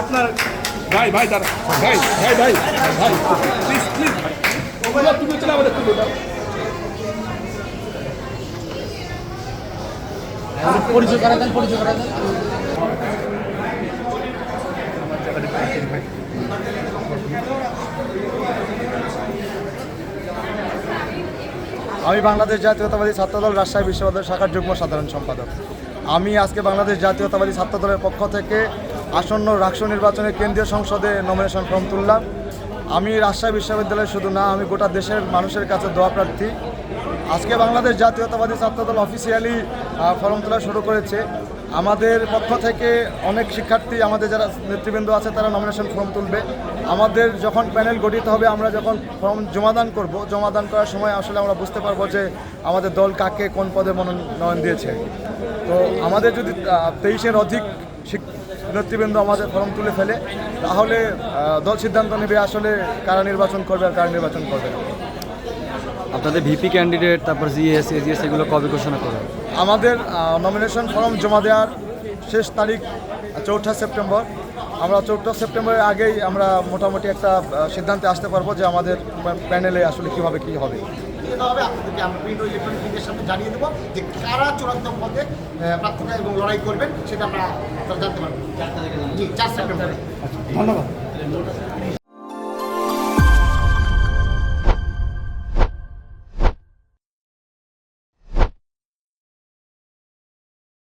আপনার ভাই ভাই দাঁড়া। ভাই ভাই ভাই ভাই। প্লিজ প্লিজ তুমি চলে আমাদের তুলে দাও। পরিচয় করা দেন পরিচয় করা দেন আমি বাংলাদেশ জাতীয়তাবাদী ছাত্রদল রাজশাহী বিশ্ববিদ্যালয় শাখার যুগ্ম সাধারণ সম্পাদক। আমি আজকে বাংলাদেশ জাতীয়তাবাদী ছাত্রদলের পক্ষ থেকে আসন্ন রাষ্ট্র নির্বাচনে কেন্দ্রীয় সংসদে নমিনেশন ফর্ম তুললাম। আমি রাজশাহী বিশ্ববিদ্যালয়ে শুধু না, আমি গোটা দেশের মানুষের কাছে দোয়া প্রার্থী। আজকে বাংলাদেশ জাতীয়তাবাদী ছাত্রদল অফিসিয়ালি ফর্ম তোলা শুরু করেছে। আমাদের পক্ষ থেকে অনেক শিক্ষার্থী, আমাদের যারা নেতৃবৃন্দ আছে, তারা নমিনেশন ফর্ম তুলবে। আমাদের যখন প্যানেল গঠিত হবে, আমরা যখন ফর্ম জমাদান করব, জমাদান করার সময় আসলে আমরা বুঝতে পারব যে আমাদের দল কাকে কোন পদে মনোনয়ন দিয়েছে। তো আমাদের যদি তেইশের অধিক নেতৃবৃন্দ আমাদের ফর্ম তুলে ফেলে তাহলে দল সিদ্ধান্ত নেবে আসলে কারা নির্বাচন করবে আর কারা নির্বাচন করবে আপনাদের ভিপি ক্যান্ডিডেট তারপর জিএস এজিএস এগুলো কবে ঘোষণা করবে? আমাদের নমিনেশন ফর্ম জমা দেওয়ার শেষ তারিখ চৌঠা সেপ্টেম্বর। আমরা চৌঠা সেপ্টেম্বরের আগেই আমরা মোটামুটি একটা সিদ্ধান্তে আসতে পারব যে আমাদের প্যানেলে আসলে কীভাবে কী হবে। আপনাদেরকে আমরা ইলেকট্রনিক সামনে জানিয়ে দেবো যে কারা চূড়ান্ত পদে এবং লড়াই করবেন সেটা আমরা জানতে পারবেন। জি চার সেপ্টেম্বর। ধন্যবাদ।